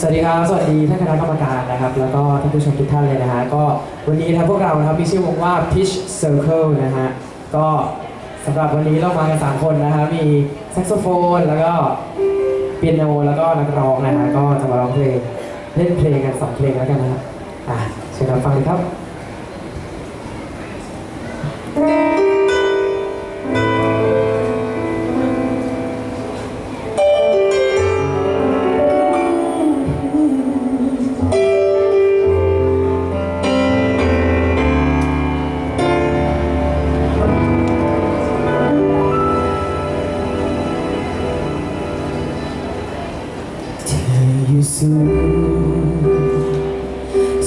สวัสดีครับ สวัสดีท่านคณะกรรมการนะครับ แล้วก็ท่านผู้ชมทุกท่านเลยนะฮะ ก็วันนี้นะครับพวกเรานะครับมีชื่อวงว่า Pitch Circle นะฮะ ก็สำหรับวันนี้เรามากันสามคนนะฮะ มีแซกโซโฟน แล้วก็เปียโน แล้วก็นักร้องนะฮะ ก็จะมาร้องเพลงเล่นเพลงกันสองเพลงแล้วกันนะฮะอะเชิญรับฟังเลยครับ สูง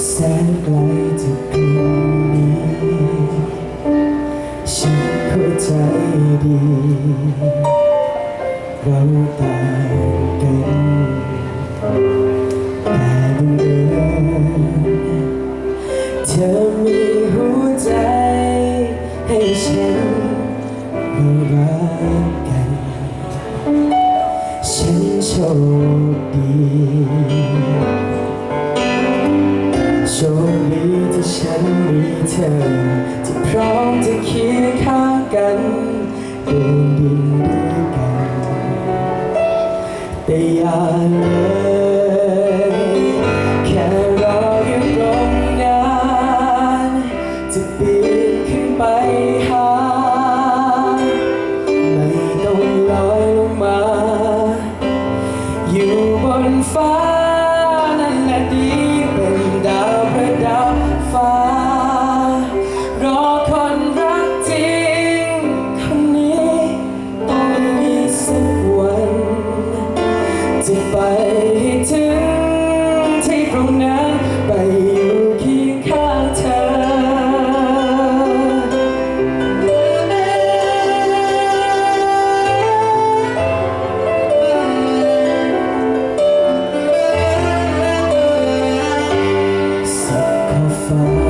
แสนไกลจากตรงนี้ฉันเข้าใจดี เราต่างกัน คดีที่ฉันมีเธอ จะไปให้ถึงที่ตรงนั้นไปอยู่เคียงข้างเธอ สักขอฟ้า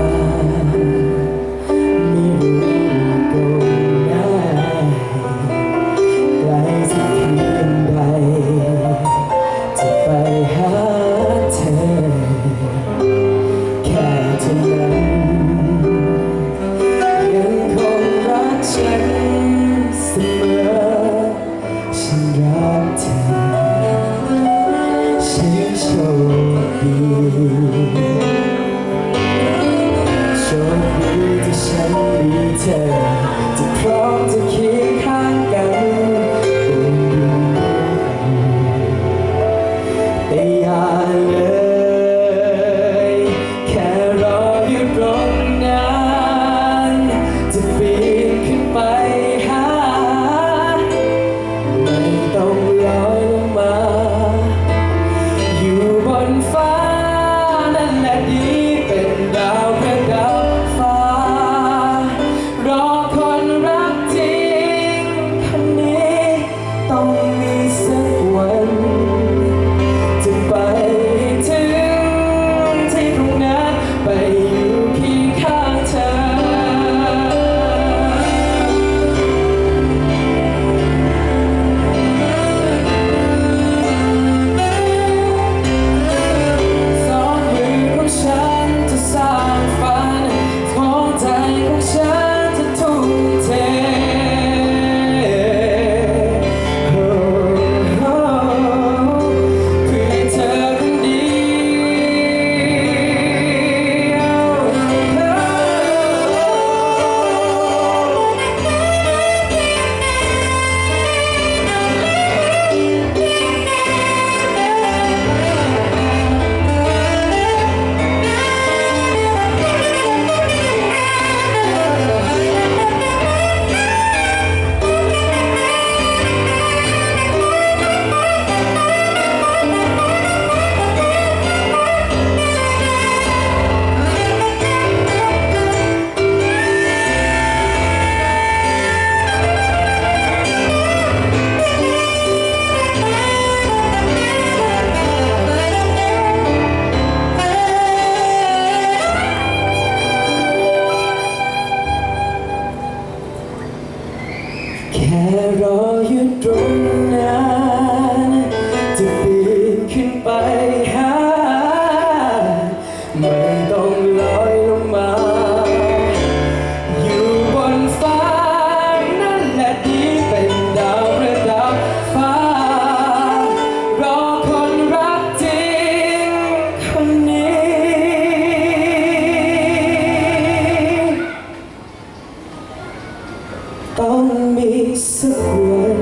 ต้องมีสักวัน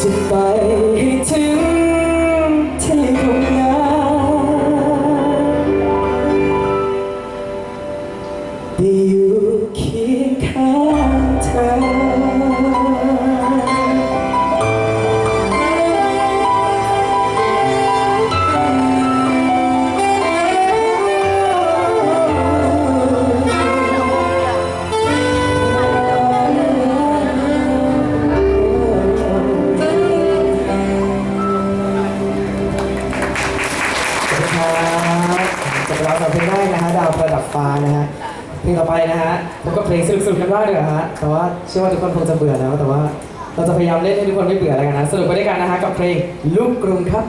จะไปให้ จบเราสำหรับเพลงแรกนะฮะดาวประดับฟ้านะฮะเพลงต่อไปนะฮะผมก็เพลงสนุกๆกันบ้างดีกว่าฮะแต่ว่าเชื่อว่าทุกคนคงจะเบื่อแล้วแต่ว่าเราจะพยายามเล่นให้ทุกคนไม่เบื่อแล้วกันนะสนุกไปด้วยกันนะฮะกับเพลงลูกกรุงครับ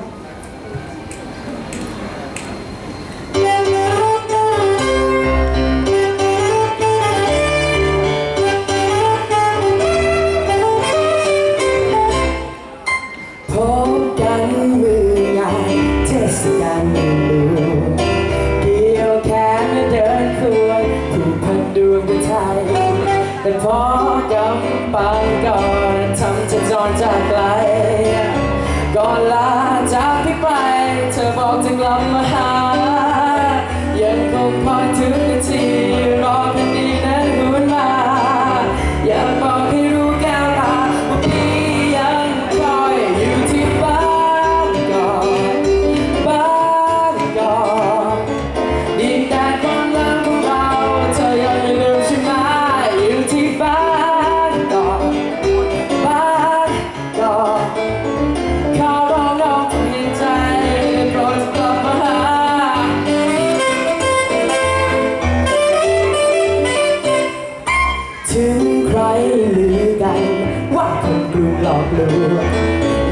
ว่าคนกรุงหลอกลวง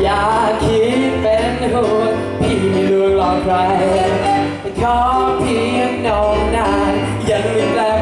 อย่าคิดเป็นห่วงพี่ไม่ลวงหลอกใครขอเพียงน้องนานยังไม่แปล